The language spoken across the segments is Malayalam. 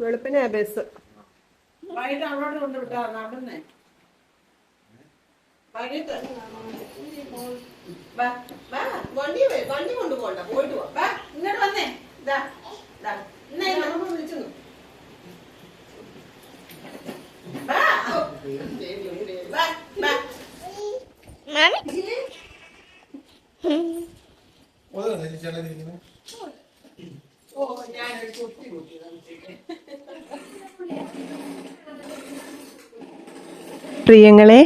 വെളുപ്പിനെ ബസ് വൈകിട്ട് അങ്ങോട്ട് കൊണ്ടുവിട്ടാ നടന്നേ. വൈകിട്ട്. വാ, വാ, വണ്ടി വേ- വണ്ടി കൊണ്ടുപോകണ്ട പോയിട്ട് പോ. വാ, ഇങ്ങോട്ട് വന്നേ. ദാ, ദാ. ഇന്നാ ഈ നമ്മ വിളിച്ചു വാ, ഓ, ഞാനൊരു കുട്ടി പ്രിയങ്ങളെ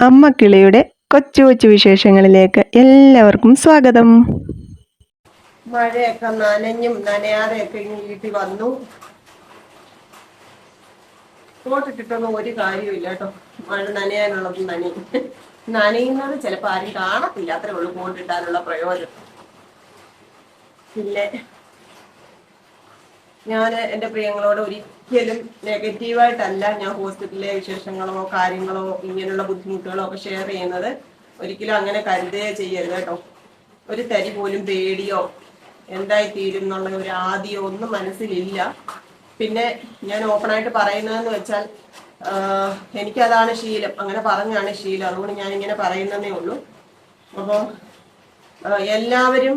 അമ്മ കിളിയുടെ കൊച്ചു കൊച്ചു വിശേഷങ്ങളിലേക്ക് എല്ലാവർക്കും സ്വാഗതം. മഴയൊക്കെ നനഞ്ഞും നനയാതെയൊക്കെ ഇങ്ങ് വീട്ടിൽ വന്നു. കോട്ടിട്ടിട്ടൊന്നും ഒരു കാര്യമില്ല കേട്ടോ. മഴ നനയാനുള്ളത് നനയും. നനയുന്നത് ചിലപ്പോൾ ആരും കാണത്തില്ല. അത്രേ ഉള്ളൂ കോട്ടിട്ടാനുള്ള പ്രയോജനം. പിന്നെ ഞാൻ എന്റെ പ്രിയങ്ങളോട് ഒരിക്കലും നെഗറ്റീവായിട്ടല്ല ഞാൻ ഹോസ്പിറ്റലിലെ വിശേഷങ്ങളോ കാര്യങ്ങളോ ഇങ്ങനെയുള്ള ബുദ്ധിമുട്ടുകളോ ഒക്കെ ഷെയർ ചെയ്യുന്നത്. ഒരിക്കലും അങ്ങനെ കരുതുകയോ ചെയ്യരുത് കേട്ടോ. ഒരു തരി പോലും പേടിയോ എന്തായി തീരും എന്നുള്ള ഒരു ആദ്യമോ ഒന്നും മനസ്സിലില്ല. പിന്നെ ഞാൻ ഓപ്പണായിട്ട് പറയുന്നതെന്ന് വെച്ചാൽ എനിക്കതാണ് ശീലം. അങ്ങനെ പറഞ്ഞാണ് ശീലം. അതുകൊണ്ട് ഞാൻ ഇങ്ങനെ പറയുന്നതേ ഉള്ളൂ. അപ്പോൾ എല്ലാവരും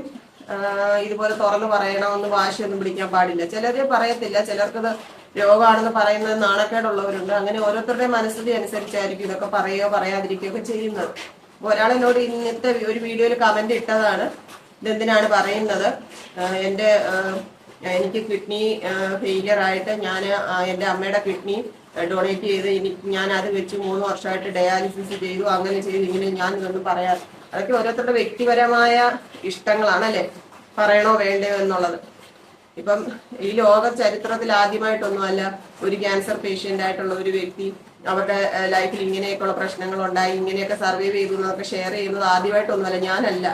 ഇതുപോലെ തുറന്നു പറയണമെന്ന് വാശിയൊന്നും പിടിക്കാൻ പാടില്ല. ചിലര് പറയത്തില്ല. ചിലർക്കത് രോഗമാണെന്ന് പറയുന്നത് നാണക്കേടുള്ളവരുണ്ട്. അങ്ങനെ ഓരോരുത്തരുടെ മനസ്ഥിതി അനുസരിച്ചായിരിക്കും ഇതൊക്കെ പറയുകയോ പറയാതിരിക്കുകയോ ഒക്കെ ചെയ്യുന്നത്. ഒരാളെന്നോട് ഇന്നത്തെ ഒരു വീഡിയോയിൽ കമന്റ് ഇട്ടതാണ്. ഇതെന്തിനാണ് പറയുന്നത്? എന്റെ എനിക്ക് കിഡ്നി ഫെയിലിയർ ആയിട്ട് ഞാൻ എന്റെ അമ്മയുടെ കിഡ്നി ഡൊണേറ്റ് ചെയ്ത് എനിക്ക് ഞാൻ അത് വെച്ച് മൂന്ന് വർഷമായിട്ട് ഡയാലിസിസ് ചെയ്തു. അങ്ങനെ ചെയ്തു ഇങ്ങനെ ഞാൻ ഇതൊന്നും പറയാ അതൊക്കെ ഓരോരുത്തരുടെ വ്യക്തിപരമായ ഇഷ്ടങ്ങളാണ് അല്ലേ? പറയണോ വേണ്ടയോ എന്നുള്ളത്. ഇപ്പം ഈ ലോക ചരിത്രത്തിൽ ആദ്യമായിട്ടൊന്നുമല്ല ഒരു ക്യാൻസർ പേഷ്യന്റ് ആയിട്ടുള്ള ഒരു വ്യക്തി അവരുടെ ലൈഫിൽ ഇങ്ങനെയൊക്കെയുള്ള പ്രശ്നങ്ങൾ ഉണ്ടായി ഇങ്ങനെയൊക്കെ സർവൈവ് ചെയ്തു എന്നൊക്കെ ഷെയർ ചെയ്യുന്നത് ആദ്യമായിട്ടൊന്നുമല്ല. ഞാനല്ല.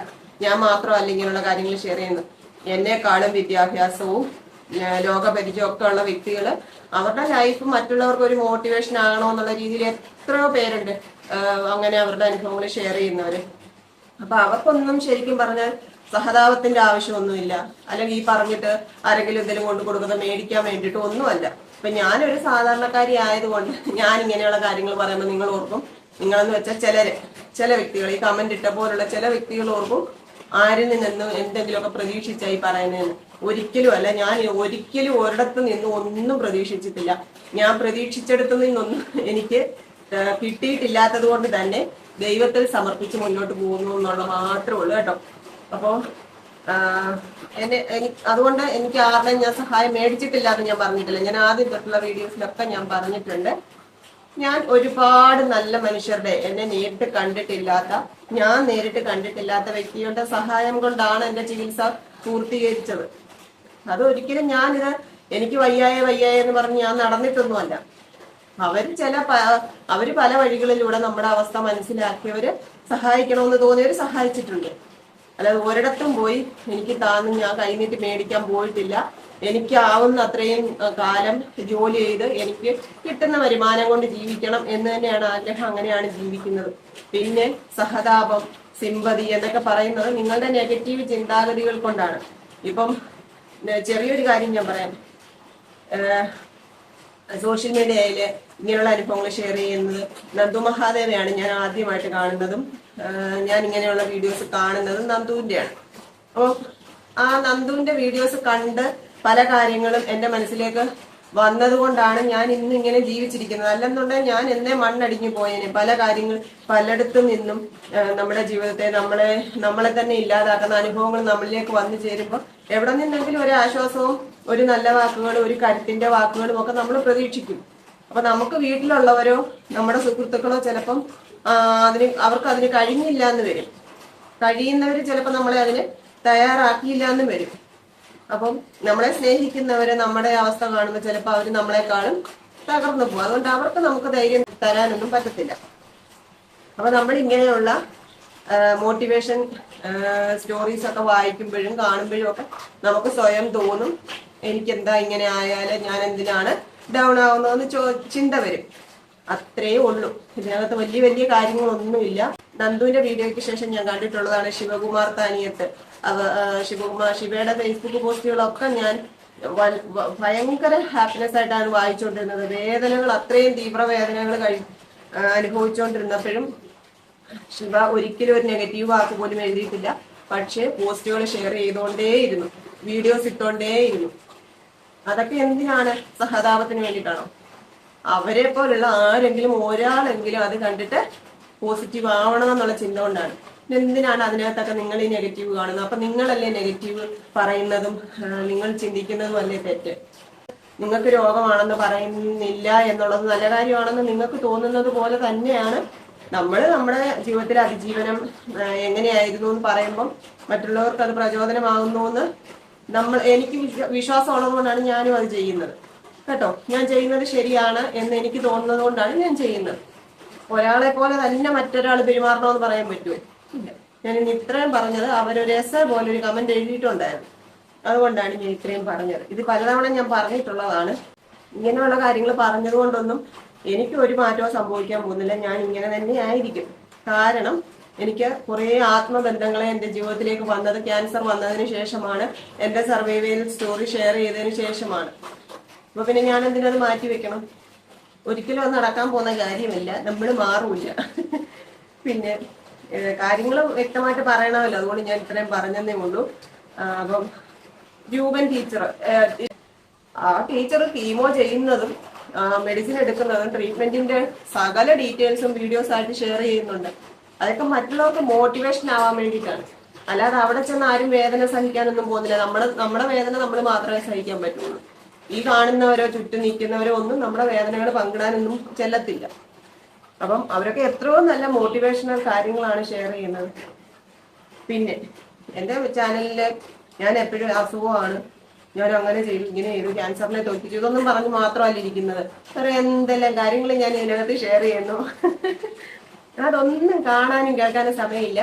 ഞാൻ മാത്രമല്ല ഇങ്ങനെയുള്ള കാര്യങ്ങൾ ഷെയർ ചെയ്യുന്നത്. എന്നെക്കാളും വിദ്യാഭ്യാസവും ലോകപരിചയം ഉള്ള വ്യക്തികൾ അവരുടെ ലൈഫ് മറ്റുള്ളവർക്ക് ഒരു മോട്ടിവേഷൻ ആകണോ എന്നുള്ള രീതിയിൽ എത്രയോ പേരുണ്ട് അങ്ങനെ അവരുടെ അനുഭവങ്ങൾ ഷെയർ ചെയ്യുന്നവര്. അപ്പൊ അവർക്കൊന്നും ശരിക്കും പറഞ്ഞാൽ സഹതാപത്തിന്റെ ആവശ്യമൊന്നുമില്ല. അല്ലെങ്കിൽ ഈ പറഞ്ഞിട്ട് ആരെങ്കിലും എന്തെങ്കിലും കൊണ്ട് കൊടുക്കുന്നത് മേടിക്കാൻ വേണ്ടിട്ട് ഒന്നുമല്ല. ഇപ്പൊ ഞാനൊരു സാധാരണക്കാരി ആയതുകൊണ്ട് ഞാൻ ഇങ്ങനെയുള്ള കാര്യങ്ങൾ പറയുമ്പോൾ നിങ്ങൾ ഓർക്കും. നിങ്ങളെന്ന് വെച്ചാൽ ചിലര് ചില വ്യക്തികൾ ഈ കമന്റ് ഇട്ട പോലുള്ള ചില വ്യക്തികൾ ഓർക്കും ആരിൽ നിന്നും എന്തെങ്കിലുമൊക്കെ പ്രതീക്ഷിച്ചായി പറയുന്നതെന്ന്. ഒരിക്കലും അല്ല ഞാൻ ഒരിക്കലും ഒരിടത്ത് നിന്ന് ഒന്നും പ്രതീക്ഷിച്ചിട്ടില്ല. ഞാൻ പ്രതീക്ഷിച്ചെടുത്തു നിന്നൊന്നും എനിക്ക് കിട്ടിയിട്ടില്ലാത്തത് കൊണ്ട് തന്നെ ദൈവത്തിൽ സമർപ്പിച്ച് മുന്നോട്ട് പോകുന്നു എന്നുള്ള മാത്രമേ ഉള്ളൂ കേട്ടോ. അപ്പോ എന്നെ എനിക്ക് അതുകൊണ്ട് എനിക്ക് ആരുടെയും ഞാൻ സഹായം മേടിച്ചിട്ടില്ല എന്ന് ഞാൻ പറഞ്ഞിട്ടില്ല. ഞാൻ ആദ്യം തൊട്ടുള്ള വീഡിയോസിലൊക്കെ ഞാൻ പറഞ്ഞിട്ടുണ്ട്. ഞാൻ ഒരുപാട് നല്ല മനുഷ്യരുടെ എന്നെ നേരിട്ട് കണ്ടിട്ടില്ലാത്ത ഞാൻ നേരിട്ട് കണ്ടിട്ടില്ലാത്ത വ്യക്തികളുടെ സഹായം കൊണ്ടാണ് എന്റെ ചികിത്സ പൂർത്തീകരിച്ചത്. അത് ഒരിക്കലും ഞാനിത് എനിക്ക് വയ്യായ വയ്യായ എന്ന് പറഞ്ഞ് ഞാൻ നടന്നിട്ടൊന്നുമല്ല. അവർ ചില അവർ പല വഴികളിലൂടെ നമ്മുടെ അവസ്ഥ മനസ്സിലാക്കിയവര് സഹായിക്കണമെന്ന് തോന്നിയവര് സഹായിച്ചിട്ടുണ്ട്. അല്ലാതെ ഒരിടത്തും പോയി എനിക്ക് താന്ന് ഞാൻ കൈനീട്ടി മേടിക്കാൻ പോയിട്ടില്ല. എനിക്ക് ആവുന്ന അത്രയും കാലം ജോലി ചെയ്ത് എനിക്ക് കിട്ടുന്ന വരുമാനം കൊണ്ട് ജീവിക്കണം എന്ന് തന്നെയാണ് ആഗ്രഹം അങ്ങനെയാണ് ജീവിക്കുന്നത്. പിന്നെ സഹതാപം സിമ്പതി എന്നൊക്കെ പറയുന്നത് നിങ്ങളുടെ നെഗറ്റീവ് ചിന്താഗതികൾ കൊണ്ടാണ്. ഇപ്പം ചെറിയൊരു കാര്യം ഞാൻ പറയാം. സോഷ്യൽ മീഡിയയിൽ ഇങ്ങനെയുള്ള അനുഭവങ്ങൾ ഷെയർ ചെയ്യുന്നത് നന്ദു മഹാദേവയാണ് ഞാൻ ആദ്യമായിട്ട് കാണുന്നതും ഞാൻ ഇങ്ങനെയുള്ള വീഡിയോസ് കാണുന്നതും നന്ദുവിന്റെയാണ്. അപ്പോൾ ആ നന്ദുവിന്റെ വീഡിയോസ് കണ്ട് പല കാര്യങ്ങളും എന്റെ മനസ്സിലേക്ക് വന്നതുകൊണ്ടാണ് ഞാൻ ഇന്ന് ഇങ്ങനെ ജീവിച്ചിരിക്കുന്നത്. അല്ലെന്നുണ്ടെങ്കിൽ ഞാൻ എന്നെ മണ്ണടിഞ്ഞു പോയേനെ. പല കാര്യങ്ങൾ പലയിടത്തും നിന്നും നമ്മുടെ ജീവിതത്തെ നമ്മളെ നമ്മളെ തന്നെ ഇല്ലാതാക്കുന്ന അനുഭവങ്ങൾ നമ്മളിലേക്ക് വന്നു ചേരുമ്പോൾ എവിടെ നിന്നെങ്കിലും ഒരു ആശ്വാസവും ഒരു നല്ല വാക്കുകളും ഒരു കരുത്തിന്റെ വാക്കുകളും ഒക്കെ നമ്മൾ പ്രതീക്ഷിക്കും. അപ്പൊ നമുക്ക് വീട്ടിലുള്ളവരോ നമ്മുടെ സുഹൃത്തുക്കളോ ചിലപ്പം അതിന് അവർക്ക് അതിന് കഴിഞ്ഞില്ല എന്ന് വരും. കഴിയുന്നവർ ചിലപ്പോൾ നമ്മളെ അതിന് തയ്യാറാക്കിയില്ല എന്ന് വരും. അപ്പം നമ്മളെ സ്നേഹിക്കുന്നവരെ നമ്മുടെ അവസ്ഥ കാണുമ്പോൾ ചിലപ്പോൾ അവർ നമ്മളെക്കാളും തകർന്നു പോകും. അതുകൊണ്ട് അവർക്ക് നമുക്ക് ധൈര്യം തരാനൊന്നും പറ്റത്തില്ല. അപ്പൊ നമ്മൾ ഇങ്ങനെയുള്ള മോട്ടിവേഷൻ സ്റ്റോറീസ് ഒക്കെ വായിക്കുമ്പോഴും കാണുമ്പോഴും ഒക്കെ നമുക്ക് സ്വയം തോന്നും എനിക്കെന്താ ഇങ്ങനെ ആയാലും ഞാൻ എന്തിനാണ് ഡൗൺ ആവുന്നതെന്ന് ചോ ചിന്ത വരും. അത്രയേ ഉള്ളൂ. ഇതിനകത്ത് വലിയ വലിയ കാര്യങ്ങളൊന്നുമില്ല. നന്ദുവിന്റെ വീഡിയോയ്ക്ക് ശേഷം ഞാൻ കണ്ടിട്ടുള്ളതാണ് ശിവകുമാർ താനിയത്ത്. അവ ശിവകുമാർ ശിവയുടെ ഫേസ്ബുക്ക് പോസ്റ്റുകളൊക്കെ ഞാൻ ഭയങ്കര ഹാപ്പിനെസ് ആയിട്ടാണ് വായിച്ചുകൊണ്ടിരുന്നത് വേദനകൾ അത്രയും തീവ്ര വേദനകൾ കഴി അനുഭവിച്ചുകൊണ്ടിരുന്നപ്പോഴും ശിവ ഒരിക്കലും ഒരു നെഗറ്റീവ് വാക്ക് പോലും എഴുതിയിട്ടില്ല. പക്ഷേ പോസ്റ്റുകൾ ഷെയർ ചെയ്തുകൊണ്ടേയിരുന്നു വീഡിയോസ് ഇട്ടുകൊണ്ടേയിരുന്നു അതൊക്കെ എന്തിനാണ് സഹതാപത്തിന് വേണ്ടിയിട്ടാണോ? അവരെ പോലുള്ള ആരെങ്കിലും ഒരാളെങ്കിലും അത് കണ്ടിട്ട് പോസിറ്റീവ് ആവണം എന്നുള്ള ചിന്ത കൊണ്ടാണ്. എന്തിനാണ് അതിനകത്തൊക്കെ നിങ്ങൾ ഈ നെഗറ്റീവ് കാണുന്നത്? അപ്പൊ നിങ്ങളല്ലേ നെഗറ്റീവ് പറയുന്നതും നിങ്ങൾ ചിന്തിക്കുന്നതും അല്ലേ തെറ്റ്? നിങ്ങൾക്ക് രോഗമാണെന്ന് പറയുന്നില്ല എന്നുള്ളത് നല്ല കാര്യമാണെന്ന് നിങ്ങൾക്ക് തോന്നുന്നത് പോലെ തന്നെയാണ് നമ്മൾ നമ്മുടെ ജീവിതത്തിലെ അതിജീവനം എങ്ങനെയായിരുന്നു എന്ന് പറയുമ്പം മറ്റുള്ളവർക്ക് അത് പ്രചോദനമാകുന്നു എന്ന് നമ്മൾ എനിക്ക് വിശ്വ- വിശ്വാസം ഉള്ളതുകൊണ്ടാണ് ഞാനും അത് ചെയ്യുന്നത്. കേട്ടോ? ഞാൻ ചെയ്യുന്നത് ശരിയാണ് എന്ന് എനിക്ക് തോന്നുന്നത് കൊണ്ടാണ് ഞാൻ ചെയ്യുന്നത്. ഒരാളെ പോലെ തന്നെ മറ്റൊരാൾ പെരുമാറണമെന്ന് പറയാൻ പറ്റുമോ? ഞാൻ ഇന്ന് ഇത്രയും പറഞ്ഞത് അവരൊരു എസ് പോലെ ഒരു കമന്റ് എഴുതിയിട്ടുണ്ടായിരുന്നു. അതുകൊണ്ടാണ് ഞാൻ ഇത്രയും പറഞ്ഞത്. ഇത് പലതവണ ഞാൻ പറഞ്ഞിട്ടുള്ളതാണ്. ഇങ്ങനെയുള്ള കാര്യങ്ങൾ പറഞ്ഞതുകൊണ്ടൊന്നും എനിക്ക് ഒരു മാറ്റവും സംഭവിക്കാൻ പോകുന്നില്ല. ഞാൻ ഇങ്ങനെ തന്നെ ആയിരിക്കും. കാരണം എനിക്ക് കുറേ ആത്മബന്ധങ്ങളെ എന്റെ ജീവിതത്തിലേക്ക് വന്നത് ക്യാൻസർ വന്നതിന് ശേഷമാണ്. എന്റെ സർവൈവൽ സ്റ്റോറി ഷെയർ ചെയ്തതിന് ശേഷമാണ്. അപ്പൊ പിന്നെ ഞാൻ എന്തിനത് മാറ്റി വെക്കണം? ഒരിക്കലും അത് നടക്കാൻ പോകുന്ന കാര്യമില്ല. നമ്മൾ മാറൂല പിന്നെ കാര്യങ്ങൾ വ്യക്തമായിട്ട് പറയണമല്ലോ. അതുകൊണ്ട് ഞാൻ ഇത്രയും പറഞ്ഞതേ ഉള്ളൂ. അപ്പം രൂപൻ ടീച്ചർ ആ ടീച്ചർ കീമോ ചെയ്യുന്നതും മെഡിസിൻ എടുക്കുന്നതും ട്രീറ്റ്മെന്റിന്റെ സകല ഡീറ്റെയിൽസും വീഡിയോസ് ആയിട്ട് ഷെയർ ചെയ്യുന്നുണ്ട്. അതൊക്കെ മറ്റുള്ളവർക്ക് മോട്ടിവേഷൻ ആവാൻ വേണ്ടിയിട്ടാണ്. അല്ലാതെ അവിടെ ചെന്ന് ആരും വേദന സഹിക്കാനൊന്നും പോകുന്നില്ല. നമ്മുടെ നമ്മുടെ വേദന നമ്മൾ മാത്രമേ സഹിക്കാൻ പറ്റുള്ളൂ. ഈ കാണുന്നവരോ ചുറ്റും നിൽക്കുന്നവരോ ഒന്നും നമ്മുടെ വേദനകൾ പങ്കിടാനൊന്നും ചെല്ലത്തില്ല. അപ്പം അവരൊക്കെ എത്രയോ നല്ല മോട്ടിവേഷണൽ കാര്യങ്ങളാണ് ഷെയർ ചെയ്യുന്നത്. പിന്നെ എന്റെ ചാനലിൽ ഞാൻ എപ്പോഴും അസുഖമാണ്. ഞാൻ അങ്ങനെ ചെയ്തു ഇങ്ങനെ ചെയ്തു ക്യാൻസറിനെ തോൽപ്പിച്ചു ഇതൊന്നും പറഞ്ഞ് മാത്രമല്ല ഇരിക്കുന്നത്. വേറെ എന്തെല്ലാം കാര്യങ്ങൾ ഞാൻ ഇതിനകത്ത് ഷെയർ ചെയ്യുന്നു. അതൊന്നും കാണാനും കേൾക്കാനും സമയമില്ല.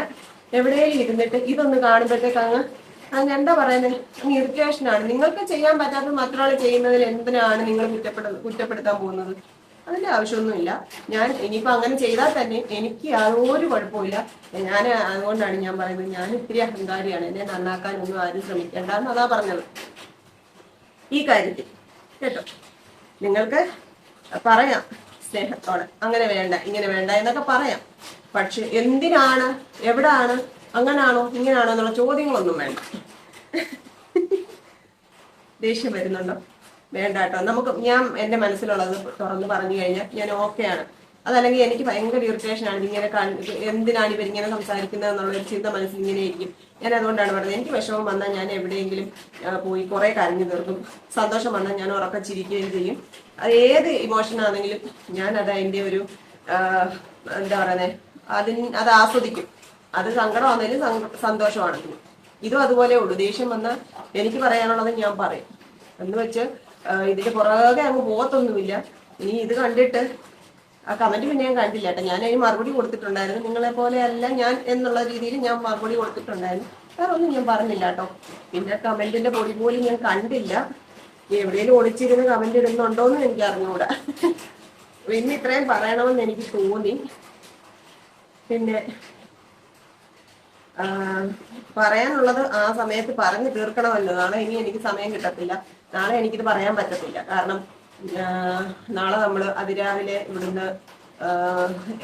എവിടെയും ഇരുന്നിട്ട് ഇതൊന്ന് കാണുമ്പോഴത്തേക്ക് അങ്ങ് അങ്ങ് എന്താ പറയുന്നത് അങ്ങ് ഇറിറ്റേഷനാണ് നിങ്ങൾക്ക് ചെയ്യാൻ പറ്റാത്തത് മറ്റൊരാൾ ചെയ്യുന്നതിൽ എന്തിനാണ് നിങ്ങൾ കുറ്റപ്പെട കുറ്റപ്പെടുത്താൻ പോകുന്നത്? അതിന്റെ ആവശ്യമൊന്നുമില്ല. ഞാൻ ഇനിയിപ്പോ അങ്ങനെ ചെയ്താൽ തന്നെ എനിക്ക് യാതൊരു കുഴപ്പമില്ല ഞാൻ അതുകൊണ്ടാണ് ഞാൻ പറയുന്നത്. ഞാൻ ഇത്തിരി അഹങ്കാരിയാണ്. എന്നെ നന്നാക്കാൻ ഒന്നും ആരും ശ്രമിക്കേണ്ട എന്ന് അതാ പറഞ്ഞത്. ഈ കാര്യത്തിൽ. കേട്ടോ? നിങ്ങൾക്ക് പറയാം. സ്നേഹത്തോടെ അങ്ങനെ വേണ്ട ഇങ്ങനെ വേണ്ട എന്നൊക്കെ പറയാം. പക്ഷെ എന്തിനാണ് എവിടാണ് അങ്ങനാണോ ഇങ്ങനാണോ എന്നുള്ള ചോദ്യങ്ങളൊന്നും വേണ്ട. ദേഷ്യം വരുന്നുണ്ടോ? വേണ്ട കേട്ടോ. നമുക്ക് ഞാൻ എന്റെ മനസ്സിലുള്ളത് തുറന്നു പറഞ്ഞു കഴിഞ്ഞാൽ ഞാൻ ഓക്കെയാണ്. അതല്ലെങ്കിൽ എനിക്ക് ഭയങ്കര ഇറിറ്റേഷൻ ആണ് ഇങ്ങനെ എന്തിനാണ് ഇവർ ഇങ്ങനെ സംസാരിക്കുന്നത് എന്നുള്ള ഒരു ചിന്ത മനസ്സിൽ ഇങ്ങനെ ഇരിക്കും. ഞാൻ അതുകൊണ്ടാണ് പറഞ്ഞത് എനിക്ക് വിഷമം വന്നാൽ ഞാൻ എവിടെയെങ്കിലും പോയി കുറെ കരഞ്ഞു തീർക്കും. സന്തോഷം വന്നാൽ ഞാൻ ഉറക്കം ചിരിക്കുകയും ചെയ്യും. അത് ഏത് ഇമോഷൻ ആണെങ്കിലും ഞാൻ അത് അതിന്റെ ഒരു എന്താ പറയുന്നത് അതിന് അത് ആസ്വദിക്കും. അത് സങ്കടമാണെങ്കിലും സന്തോഷമാണെങ്കിലും ഇതും അതുപോലെ ഉള്ളൂ. ദേഷ്യം വന്നാൽ എനിക്ക് പറയാനുള്ളത് ഞാൻ പറയും. എന്ന് വെച്ച് ഇതിന്റെ പുറകെ അങ്ങ് പോകത്തൊന്നുമില്ല. ഇനി ഇത് കണ്ടിട്ട് ആ കമന്റ് പിന്നെ ഞാൻ കണ്ടില്ല കേട്ടോ. ഞാൻ അതിന് മറുപടി കൊടുത്തിട്ടുണ്ടായിരുന്നു. നിങ്ങളെ പോലെ അല്ല ഞാൻ എന്നുള്ള രീതിയിൽ ഞാൻ മറുപടി കൊടുത്തിട്ടുണ്ടായിരുന്നു. വേറെ ഒന്നും ഞാൻ പറഞ്ഞില്ല കേട്ടോ. പിന്നെ കമന്റിന്റെ പൊടി പോലും ഞാൻ കണ്ടില്ല. എവിടെയെങ്കിലും ഒളിച്ചിരുന്ന് കമന്റ് ഇടുന്നുണ്ടോന്നും എനിക്ക് അറിഞ്ഞുകൂടാ പിന്നെ ഇത്രയും പറയണമെന്ന് എനിക്ക് തോന്നി. പിന്നെ പറയാനുള്ളത് ആ സമയത്ത് പറഞ്ഞു തീർക്കണമല്ലോ നാളെ ഇനി എനിക്ക് സമയം കിട്ടത്തില്ല. നാളെ എനിക്കിത് പറയാൻ പറ്റത്തില്ല. കാരണം നാളെ നമ്മൾ അതിരാവിലെ ഇവിടുന്ന്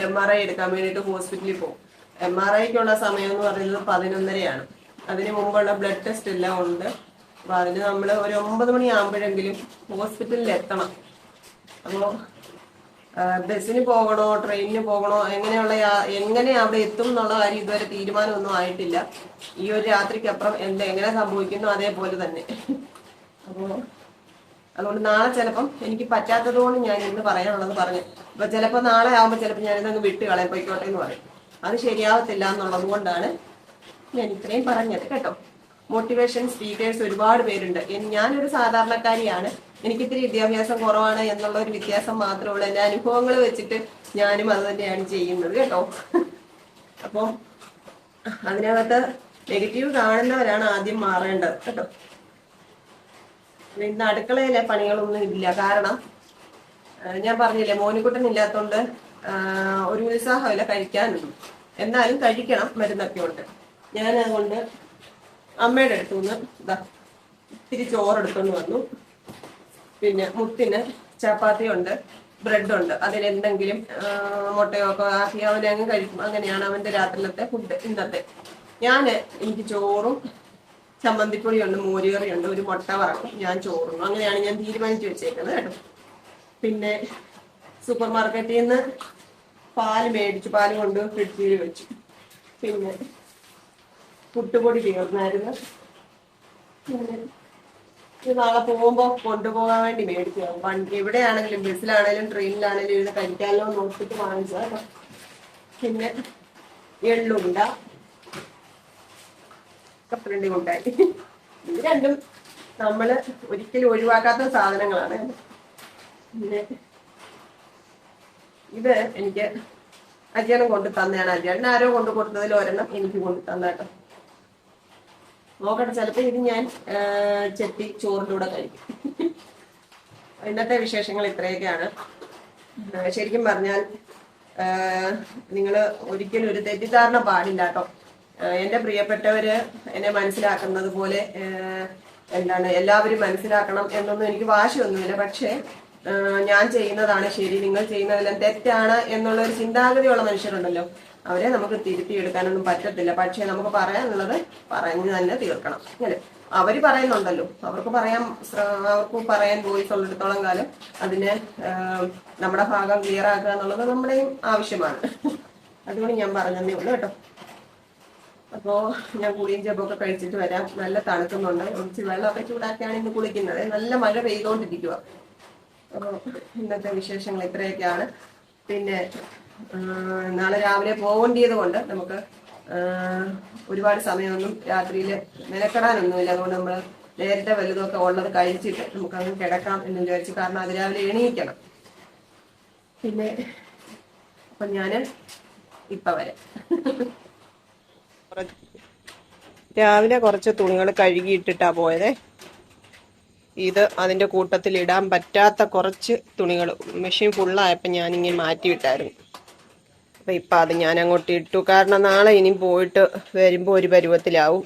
എം ആർ ഐ എടുക്കാൻ വേണ്ടിയിട്ട് ഹോസ്പിറ്റലിൽ പോകും. എം ആർ ഐക്കുള്ള സമയം എന്ന് പറയുന്നത് പതിനൊന്നരയാണ്. അതിന് മുമ്പുള്ള ബ്ലഡ് ടെസ്റ്റ് എല്ലാം ഉണ്ട്. അപ്പൊ അതിന് നമ്മൾ ഒരു ഒമ്പത് മണിയാകുമ്പോഴെങ്കിലും ഹോസ്പിറ്റലിൽ എത്തണം. അപ്പോൾ ബസ്സിന് പോകണോ ട്രെയിനിന് പോകണോ എങ്ങനെയുള്ള എങ്ങനെ അവിടെ എത്തും എന്നുള്ള കാര്യം ഇതുവരെ തീരുമാനമൊന്നും ആയിട്ടില്ല. ഈ ഒരു രാത്രിക്കപ്പുറം എന്ത് എങ്ങനെ സംഭവിക്കുന്നു അതേപോലെ തന്നെ. അപ്പോൾ അതുകൊണ്ട് നാളെ ചിലപ്പം എനിക്ക് പറ്റാത്തത് കൊണ്ട് ഞാൻ ഇന്ന് പറയാനുള്ളത് പറഞ്ഞു. അപ്പൊ ചിലപ്പോൾ നാളെ ആകുമ്പോൾ ചിലപ്പോൾ ഞാനിതങ്ങ് വിട്ട് കളയാൻ പോയിക്കോട്ടെ എന്ന് പറയും. അത് ശരിയാവത്തില്ല എന്നുള്ളത് കൊണ്ടാണ് ഞാൻ ഇത്രയും പറഞ്ഞത് കേട്ടോ. മോട്ടിവേഷൻ സ്പീക്കേഴ്സ് ഒരുപാട് പേരുണ്ട്. ഞാനൊരു സാധാരണക്കാരിയാണ്. എനിക്ക് ഇത്തിരി വിദ്യാഭ്യാസം കുറവാണ് എന്നുള്ള ഒരു വ്യത്യാസം മാത്രമേ ഉള്ളൂ. എന്റെ അനുഭവങ്ങൾ വെച്ചിട്ട് ഞാനും അത് തന്നെയാണ് ചെയ്യുന്നത് കേട്ടോ. അപ്പം അതിനകത്ത് നെഗറ്റീവ് കാണുന്നവരാണ് ആദ്യം മാറേണ്ടത് കേട്ടോ. ഇന്ന് അടുക്കളയിലെ പണികളൊന്നും ഇല്ല. കാരണം ഞാൻ പറഞ്ഞില്ലേ മോനിക്കുട്ടൻ ഇല്ലാത്തോണ്ട് ആ, ഒരു ഉത്സാഹമില്ല കഴിക്കാനൊന്നും എന്നാലും കഴിക്കണം മരുന്നൊക്കെ ഉണ്ട്. ഞാൻ അതുകൊണ്ട് അമ്മയുടെ അടുത്തു നിന്ന് ഇതാ ഇത്തിരി ചോറെടുത്തുകൊണ്ട് വന്നു. പിന്നെ മുത്തിന് ചപ്പാത്തി ഉണ്ട് ബ്രെഡ് ഉണ്ട് അതിലെന്തെങ്കിലും മുട്ടയോ ഒക്കെ ആക്കി അവനെ അങ്ങ് കഴിക്കും. അങ്ങനെയാണ് അവന്റെ രാത്രിയിലത്തെ ഫുഡ് ഇന്നത്തെ. ഞാൻ എനിക്ക് ചോറും ചമ്മന്തിപ്പൊടിയുണ്ട് മോരുകറിയുണ്ട് ഒരു മുട്ട വറക്കും. ഞാൻ ചോറുന്നു അങ്ങനെയാണ് ഞാൻ തീരുമാനിച്ചു വെച്ചേക്കുന്നത് കേട്ടോ. പിന്നെ സൂപ്പർ മാർക്കറ്റിൽ നിന്ന് പാൽ മേടിച്ചു പാൽ കൊണ്ട് ഫ്രിഡ്ജിൽ വെച്ചു. പിന്നെ പുട്ടുപൊടി തീർന്നായിരുന്നു പിന്നെ നാളെ പോകുമ്പോ കൊണ്ടുപോകാൻ വേണ്ടി മേടിക്കുക വണ്ടി എവിടെയാണെങ്കിലും ബസ്സിലാണെങ്കിലും ട്രെയിനിലാണെങ്കിലും ഇരുന്ന് കഴിക്കാമല്ലോ നോക്കിട്ട് കേട്ടോ. പിന്നെ എള്ളുണ്ട. കപ്പലണ്ടി കൊണ്ടായി ഇത് രണ്ടും നമ്മൾ ഒരിക്കലും ഒഴിവാക്കാത്ത സാധനങ്ങളാണ്. പിന്നെ ഇത് എനിക്ക് അജിയണം കൊണ്ട് തന്നെയാണ് അജിയണ്ണൻ ആരോ കൊണ്ട് കൊടുത്തതിൽ ഒരെണ്ണം എനിക്ക് കൊണ്ട് തന്ന കേട്ടോ. നോക്കട്ടെ ചിലപ്പോ ഇത് ഞാൻ ചെത്തി ചോറിലൂടെ കഴിക്കും. ഇന്നത്തെ വിശേഷങ്ങൾ ഇത്രയൊക്കെയാണ്. ശരിക്കും പറഞ്ഞാൽ നിങ്ങൾ ഒരിക്കലും ഒരു തെറ്റിദ്ധാരണ പാടില്ല കേട്ടോ. എന്റെ പ്രിയപ്പെട്ടവര് എന്നെ മനസ്സിലാക്കുന്നത് പോലെ എന്താണ് എല്ലാവരും മനസ്സിലാക്കണം എന്നൊന്നും എനിക്ക് വാശിയൊന്നുമില്ല. പക്ഷേ ഞാൻ ചെയ്യുന്നതാണ് ശരി നിങ്ങൾ ചെയ്യുന്നതെല്ലാം തെറ്റാണ് എന്നുള്ള ഒരു ചിന്താഗതിയുള്ള മനുഷ്യരുണ്ടല്ലോ. അവരെ നമുക്ക് തിരുത്തിയെടുക്കാനൊന്നും പറ്റത്തില്ല. പക്ഷേ നമുക്ക് പറയാനുള്ളത് പറഞ്ഞു തന്നെ തീർക്കണം. അല്ലേ അവർ പറയുന്നുണ്ടല്ലോ. അവർക്ക് പറയാൻ അവർക്ക് പറയാൻ വോയിസ് ഉള്ളിടത്തോളം കാലം അതിനെ നമ്മുടെ ഭാഗം ക്ലിയർ ആക്കുക എന്നുള്ളത് നമ്മുടെയും ആവശ്യമാണ്. അതുകൊണ്ട് ഞാൻ പറഞ്ഞതേ ഉള്ളൂ കേട്ടോ. അപ്പോ ഞാൻ കുളിയും ജപമൊക്കെ കഴിച്ചിട്ട് വരാം. നല്ല തണുക്കുന്നുണ്ട്. ഒഴിച്ച് വെള്ളമൊക്കെ ചൂടാക്കിയാണ് ഇന്ന് കുളിക്കുന്നത്. നല്ല മഴ പെയ്തുകൊണ്ടിരിക്കുക അപ്പോൾ ഇന്നത്തെ വിശേഷങ്ങൾ ഇത്രയൊക്കെയാണ്. പിന്നെ നാളെ രാവിലെ പോകേണ്ടിയത് കൊണ്ട് നമുക്ക് ഒരുപാട് സമയമൊന്നും രാത്രിയിൽ മെനക്കെടാനൊന്നുമില്ല. അതുകൊണ്ട് നമ്മൾ നേരത്തെ വലുതൊക്കെ ഉള്ളത് കഴിച്ചിട്ട് നമുക്ക് അങ്ങ് കിടക്കാം എന്ന് വിചാരിച്ചു കാരണം അത് രാവിലെ എണീക്കണം. പിന്നെ അപ്പൊ ഞാൻ ഇപ്പൊ വരാം. രാവിലെ കുറച്ച് തുണികൾ കഴുകിയിട്ടിട്ടാ പോയത്. ഇത് അതിന്റെ കൂട്ടത്തിൽ ഇടാൻ പറ്റാത്ത കുറച്ച് തുണികൾ. മെഷീൻ ഫുള്ളായപ്പോൾ ഞാനിങ്ങനെ മാറ്റിവിട്ടായിരുന്നു അപ്പൊ ഇപ്പൊ അത് ഞാൻ അങ്ങോട്ട് ഇട്ടു. കാരണം നാളെ ഇനി പോയിട്ട് വരുമ്പോൾ ഒരു പരുവത്തിലാവും.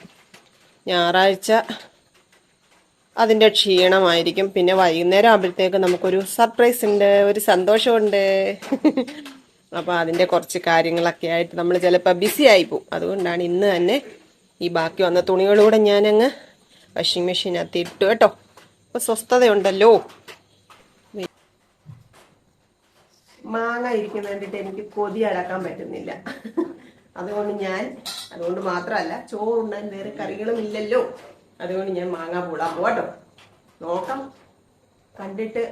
ഞായറാഴ്ച അതിന്റെ ക്ഷീണമായിരിക്കും. പിന്നെ വൈകുന്നേരം ആകുമ്പോഴത്തേക്ക് നമുക്കൊരു സർപ്രൈസ് ഉണ്ട് ഒരു സന്തോഷമുണ്ട്. അപ്പൊ അതിന്റെ കുറച്ച് കാര്യങ്ങളൊക്കെ ആയിട്ട് നമ്മൾ ചിലപ്പോൾ ബിസി ആയി പോകും അതുകൊണ്ടാണ് ഇന്ന് തന്നെ ഈ ബാക്കി വന്ന തുണികളൂടെ ഞാനങ്ങ് വാഷിംഗ് മെഷീനകത്ത് ഇട്ടു കേട്ടോ. അപ്പോൾ സ്വസ്ഥതയുണ്ടല്ലോ. മാങ്ങ ഇരിക്കുന്ന കണ്ടിട്ട് എനിക്ക് കൊതി അടക്കാൻ പറ്റുന്നില്ല. അതുകൊണ്ട് ഞാൻ അതുകൊണ്ട് മാത്രമല്ല ചോറുണ്ണാൻ വേറെ കറികളും ഇല്ലല്ലോ. അതുകൊണ്ട് ഞാൻ മാങ്ങ പൂടാൻ പോട്ടോ നോക്കാം. കണ്ടിട്ട്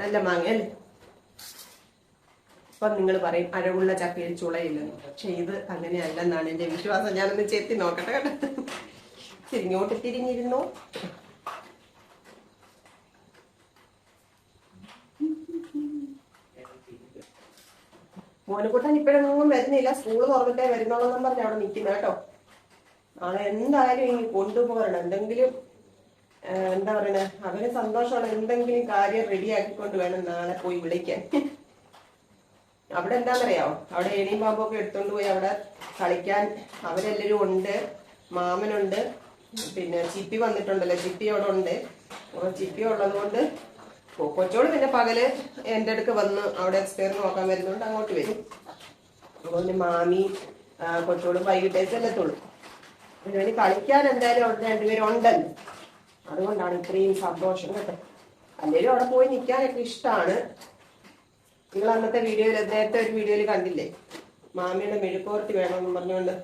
നല്ല മാങ്ങ അല്ലേ അപ്പൊ നിങ്ങൾ പറയും അഴകുള്ള ചക്കയിൽ ചുളയില്ലെന്ന്. പക്ഷെ ഇത് അങ്ങനെയല്ലെന്നാണ് എന്റെ വിശ്വാസം. ഞാനൊന്ന് ചെത്തി നോക്കട്ടെ കേട്ടോ. തിരിഞ്ഞോട്ട് തിരിഞ്ഞിരുന്നു. മോനക്കൂട്ടാൻ ഇപ്പോഴൊന്നും വരുന്നില്ല. സ്കൂൾ തുറന്നിട്ടേ വരുന്നോളെന്നും പറഞ്ഞ് അവിടെ നിൽക്കുന്ന കേട്ടോ. നാളെ എന്തായാലും ഇനി കൊണ്ടുപോകണം എന്തെങ്കിലും എന്താ പറയണേ? അവന് സന്തോഷമുള്ള എന്തെങ്കിലും കാര്യം റെഡിയാക്കിക്കൊണ്ട് വേണം നാളെ പോയി വിളിക്കാൻ. അവിടെ എന്താണെന്നറിയാവോ അവിടെ ഏണിയും പാമ്പൊക്കെ എടുത്തോണ്ട് പോയി അവിടെ കളിക്കാൻ അവരെല്ലാരും ഉണ്ട്. മാമനുണ്ട്. പിന്നെ ചിപ്പി വന്നിട്ടുണ്ടല്ലോ. ചിപ്പി അവിടെ ഉണ്ട്. അപ്പൊ ചിപ്പി ഉള്ളത് കൊണ്ട് കൊച്ചോട് പിന്നെ പകൽ എന്റെ അടുക്ക് വന്ന് അവിടെ എക്സ്പയർ നോക്കാൻ വരുന്നോണ്ട് അങ്ങോട്ട് വരും. അതുകൊണ്ട് മാമി കൊച്ചോട് വൈകിട്ടേക്ക് ചെല്ലത്തുള്ളൂ അതിന് കളിക്കാൻ എന്തായാലും അവിടെ രണ്ടുപേരും ഉണ്ടല്ലോ. അതുകൊണ്ടാണ് ഇത്രയും സന്തോഷം കേട്ടോ. അല്ലെങ്കിലും അവിടെ പോയി നിൽക്കാനൊക്കെ ഇഷ്ടമാണ് നിങ്ങൾ അന്നത്തെ വീഡിയോയിൽ നേരത്തെ ഒരു വീഡിയോയിൽ കണ്ടില്ലേ? മാമിയുടെ മെഴുക്കോർത്തി വേണമെന്ന് പറഞ്ഞുകൊണ്ട്.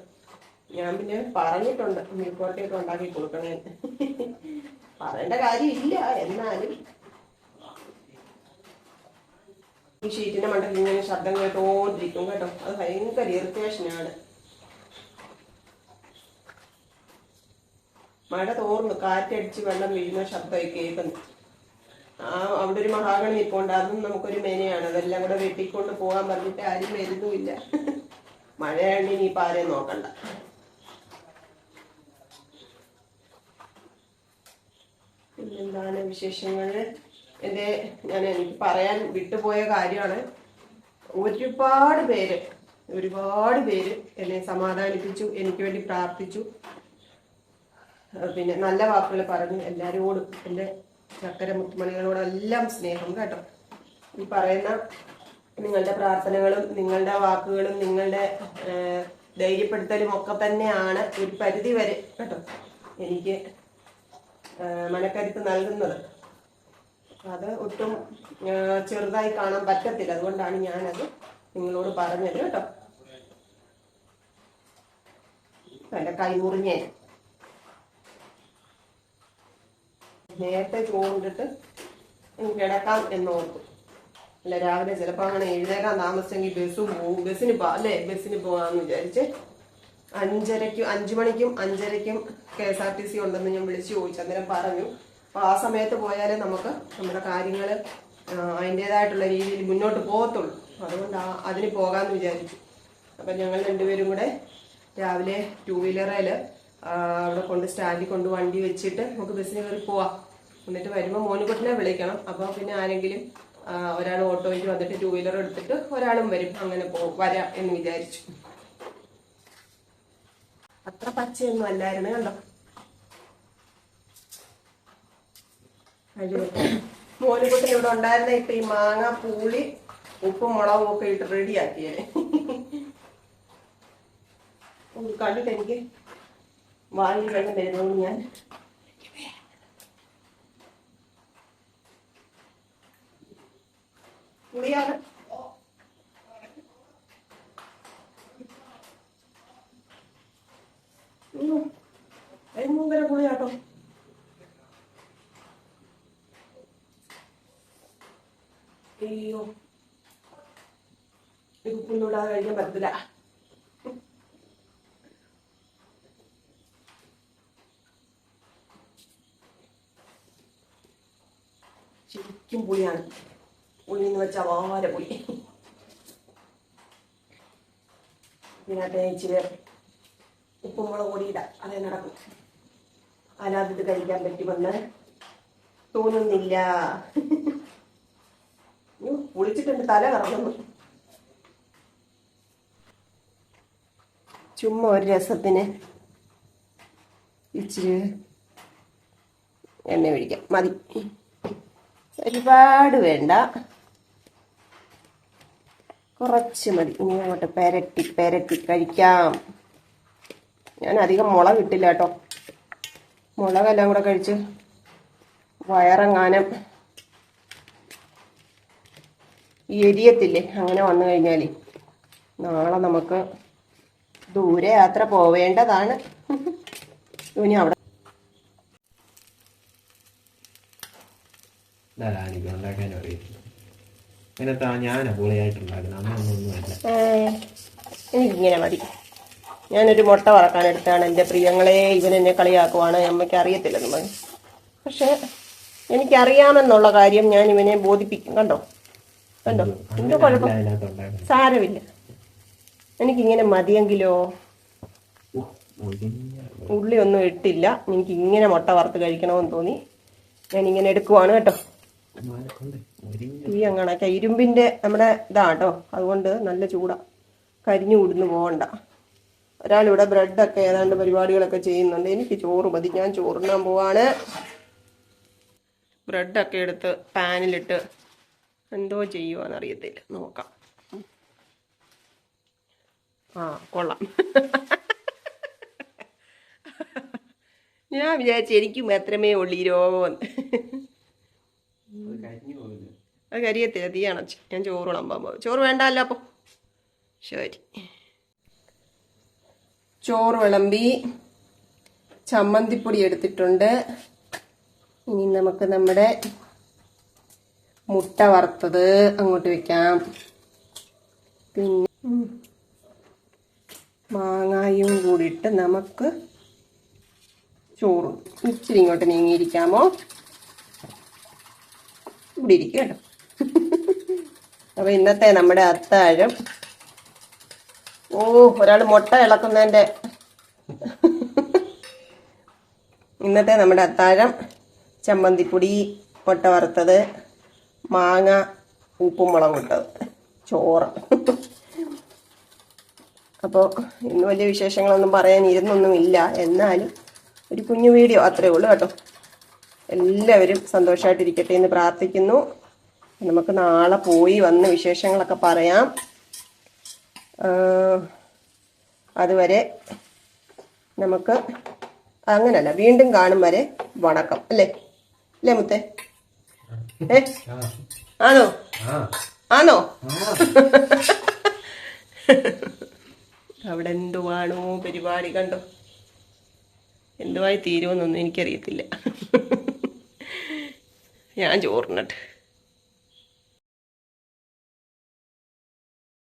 ഞാൻ പിന്നെ പറഞ്ഞിട്ടുണ്ട് മെഴുക്കോർത്തിയൊക്കെ ഉണ്ടാക്കി കൊടുക്കണേ പറയേണ്ട കാര്യമില്ല എന്നാലും. ഈ ഷീറ്റിന്റെ മണ്ടത്തിൽ ഇങ്ങനെ ശബ്ദം കേട്ടോണ്ടിരിക്കും കേട്ടോ. അത് ഭയങ്കര ഇറിറ്റേഷനാണ് മഴ തോർന്നു കാറ്റടിച്ച് വെള്ളം വീഴുന്ന ശബ്ദമായി കേൾക്കുന്നു. അവിടെ ഒരു മഹാഗണി നിൽപ്പുണ്ട് അതും നമുക്കൊരു മെനയാണ്. അതെല്ലാം കൂടെ വെട്ടിക്കൊണ്ട് പോകാൻ പറഞ്ഞിട്ട് ആരും വരുന്നുമില്ല. മഴയാണ്ട് ഇപ്പൊ ആരെയും നോക്കണ്ട. പിന്നെന്താണ് വിശേഷങ്ങൾ? എന്റെ ഞാൻ എനിക്ക് പറയാൻ വിട്ടുപോയ കാര്യമാണ്. ഒരുപാട് പേര് ഒരുപാട് പേര് എന്നെ സമാധാനിപ്പിച്ചു എനിക്ക് വേണ്ടി പ്രാർത്ഥിച്ചു. പിന്നെ നല്ല വാക്കുകൾ പറഞ്ഞു. എല്ലാരോടും എന്റെ ചക്കര മുത്തുമണികളോടെല്ലാം സ്നേഹം കേട്ടോ. ഈ പറയുന്ന നിങ്ങളുടെ പ്രാർത്ഥനകളും നിങ്ങളുടെ വാക്കുകളും നിങ്ങളുടെ ധൈര്യപ്പെടുത്തലും ഒക്കെ തന്നെയാണ് ഒരു പരിധി വരെ കേട്ടോ. എനിക്ക് മനക്കരുത്ത് നൽകുന്നത്. അത് ഒട്ടും ചെറുതായി കാണാൻ പറ്റത്തില്ല. അതുകൊണ്ടാണ് ഞാനത് നിങ്ങളോട് പറഞ്ഞത് കേട്ടോ. എന്റെ കൈ നേരത്തെ ചോറിട്ടിട്ട് കിടക്കാം എന്നോർത്തു. അല്ല രാവിലെ ചിലപ്പോൾ അങ്ങനെ എഴുന്നേക്കാൻ താമസിച്ചെങ്കിൽ ബസ്സും പോകും ബസ്സിന് പോ അല്ലേ? ബസ്സിന് പോകാമെന്ന് വിചാരിച്ച് അഞ്ചരയ്ക്കും അഞ്ചു മണിക്കും അഞ്ചരയ്ക്കും K S R T C ഉണ്ടെന്ന് ഞാൻ വിളിച്ചു ചോദിച്ചു. അന്നേരം പറഞ്ഞു അപ്പോൾ ആ സമയത്ത് പോയാലേ നമുക്ക് നമ്മുടെ കാര്യങ്ങൾ അതിന്റെതായിട്ടുള്ള രീതിയിൽ മുന്നോട്ട് പോകത്തുള്ളൂ. അതുകൊണ്ട് ആ അതിന് പോകാമെന്ന് വിചാരിച്ചു. അപ്പം ഞങ്ങൾ രണ്ടുപേരും കൂടെ രാവിലെ ടൂ വീലറിൽ അവിടെ കൊണ്ട് സ്റ്റാൻഡിൽ കൊണ്ട് വണ്ടി വെച്ചിട്ട് നമുക്ക് ബസ്സിന് കയറി പോവാം. എന്നിട്ട് വരുമ്പോൾ മോനുകുട്ടിനെ വിളിക്കണം. അപ്പോൾ പിന്നെ ആരെങ്കിലും ഒരാൾ ഓട്ടോയിൽ വന്നിട്ട് ടൂ വീലർ എടുത്തിട്ട് ഒരാളും വരും. അങ്ങനെ പോകും വരാം എന്ന് വിചാരിച്ചു. അത്ര പച്ചയൊന്നും അല്ലായിരുന്നു കണ്ടോ? മോനുകുട്ടൻ ഇവിടെ ഉണ്ടായിരുന്ന. ഇപ്പൊ ഈ മാങ്ങ പൂളി ഉപ്പും മുളകും ഒക്കെ ഇട്ട് റെഡിയാക്കിയേ ആക്കിയേ. കണ്ടിട്ട് എനിക്ക് വാങ്ങി വെള്ളം തരുന്നതുകൊണ്ട് ഞാൻ. ഉം. ഭയങ്കര പുളിയാട്ടോ അയ്യോ. ഇത് ഉപ്പൊന്നും ഇടാതെ കഴിക്കാൻ പറ്റത്തില്ല. ശരിക്കും പുളിയാണ്. പുളി എന്ന് വെച്ചാൽ വാര പുളി ഇതിനകത്ത് ഇച്ചിരി ഉപ്പും മുളക് പൊടി ഇടാം. അതേ നടക്കും. ഇത് കഴിക്കാൻ പറ്റുമെന്ന് തോന്നുന്നില്ല. പുളിച്ചിട്ടുണ്ട് തല കറങ്ങുന്നു. ചുമ്മാ ഒരു രസത്തിന് ഇച്ചിരി എണ്ണ ഒഴിക്കാം. മതി. ഒരുപാട് വേണ്ട. കുറച്ച് മതി. ഇനി അങ്ങോട്ട് പെരട്ടി പെരട്ടി. കഴിക്കാം. ഞാൻ അധികം മുളക് ഇട്ടില്ല കേട്ടോ. മുളകെല്ലാം കൂടെ കഴിച്ച് വയറെങ്ങാനം എരിയത്തില്ലേ? അങ്ങനെ വന്നു കഴിഞ്ഞാൽ നാളെ നമുക്ക് ദൂരെ യാത്ര പോവേണ്ടതാണ്. ഇനി അവിടെ ഉണ്ടാക്കാൻ അറിയില്ല ഇങ്ങനത്തെ ഞാൻ അമ്മയൊന്നും അല്ല. എനിക്കിങ്ങനെ മതി. ഞാനൊരു മുട്ട വറക്കാൻ എടുത്താണ്. എന്റെ പ്രിയങ്ങളെ ഇവൻ എന്നെ കളിയാക്കുവാണ്. അമ്മയ്ക്ക് അറിയത്തില്ലെന്ന് പറഞ്ഞു പക്ഷെ എനിക്കറിയാമെന്നുള്ള കാര്യം ഞാൻ ഇവനെ ബോധിപ്പിക്കും. കണ്ടോ? കണ്ടോ? എന്ത് കുഴപ്പം? അതിനകത്ത് സാരമില്ല. എനിക്കിങ്ങനെ മതിയെങ്കിലോ? ഉള്ളി ഒന്നും ഇട്ടില്ല. എനിക്ക് ഇങ്ങനെ മുട്ട വറുത്ത് കഴിക്കണമെന്ന് തോന്നി. ഞാൻ ഇങ്ങനെ എടുക്കുവാണ് കേട്ടോ. തീ അങ്ങണക്ക ഇരുമ്പിന്റെ നമ്മുടെ ഇതാട്ടോ. അതുകൊണ്ട് നല്ല ചൂടാ. കരിഞ്ഞു കൂടുന്നു പോകണ്ട ഒരാളിവിടെ ബ്രെഡൊക്കെ ഏതാണ്ട് പരിപാടികളൊക്കെ ചെയ്യുന്നുണ്ട്. എനിക്ക് ചോറ് മതി. ഞാൻ ചോറിനാൻ പോവാണ്. ബ്രെഡൊക്കെ എടുത്ത് പാനിലിട്ട് എന്തോ ചെയ്യുവാന്നറിയത്തില്ല. നോക്കാം. ആ കൊള്ളാം. ഞാൻ വിചാരിച്ചു എനിക്കും എത്രമേ ഉള്ളൂ ഈ രോഗമെന്ന് കരിഞ്ഞു പോകില്ല അത് കരിയത്തില്ല തീ അണച്ച്. ഞാൻ ചോറ് വിളമ്പാൻ പോകും ചോറ് വേണ്ടല്ലോ അപ്പോൾ ശരി. ചോറ് വിളമ്പി ചമ്മന്തിപ്പൊടി എടുത്തിട്ടുണ്ട്. ഇനി നമുക്ക് നമ്മുടെ മുട്ട വറുത്തത് അങ്ങോട്ട് വെക്കാം. പിന്നെ മാങ്ങായും കൂടിയിട്ട് നമുക്ക് ചോറും ഇച്ചിരി ഇങ്ങോട്ട് നീങ്ങിയിരിക്കാമോ? ഇവിടെ ഇരിക്കും കേട്ടോ. അപ്പൊ ഇന്നത്തെ നമ്മുടെ അത്താഴം. ഓ ഒരാൾ മുട്ട ഇളക്കുന്നതിന്റെ. ഇന്നത്തെ നമ്മുടെ അത്താഴം. ചമ്മന്തിപ്പൊടി മുട്ട വറുത്തത് മാങ്ങ ഉപ്പും മുളകും ഇട്ടത്. ചോറ്. അപ്പോൾ ഇന്ന് വലിയ വിശേഷങ്ങളൊന്നും പറയാൻ ഇരുന്നൊന്നുമില്ല. എന്നാലും ഒരു കുഞ്ഞു വീഡിയോ അത്രേ ഉള്ളൂ കേട്ടോ. എല്ലാവരും സന്തോഷമായിട്ടിരിക്കട്ടെ എന്ന് പ്രാർത്ഥിക്കുന്നു. നമുക്ക് നാളെ പോയി വന്ന് വിശേഷങ്ങളൊക്കെ പറയാം. അതുവരെ നമുക്ക് അങ്ങനല്ല വീണ്ടും കാണും വരെ വണക്കം. അല്ലേ? അല്ലേ മുത്തേ? ഏ? ആണോ? ആണോ? അവിടെ എന്തുവാണോ പരിപാടി കണ്ടോ? എന്തുവായി തീരുമെന്നൊന്നും എനിക്കറിയത്തില്ല. ഞാൻ ചോറിനട്ട്.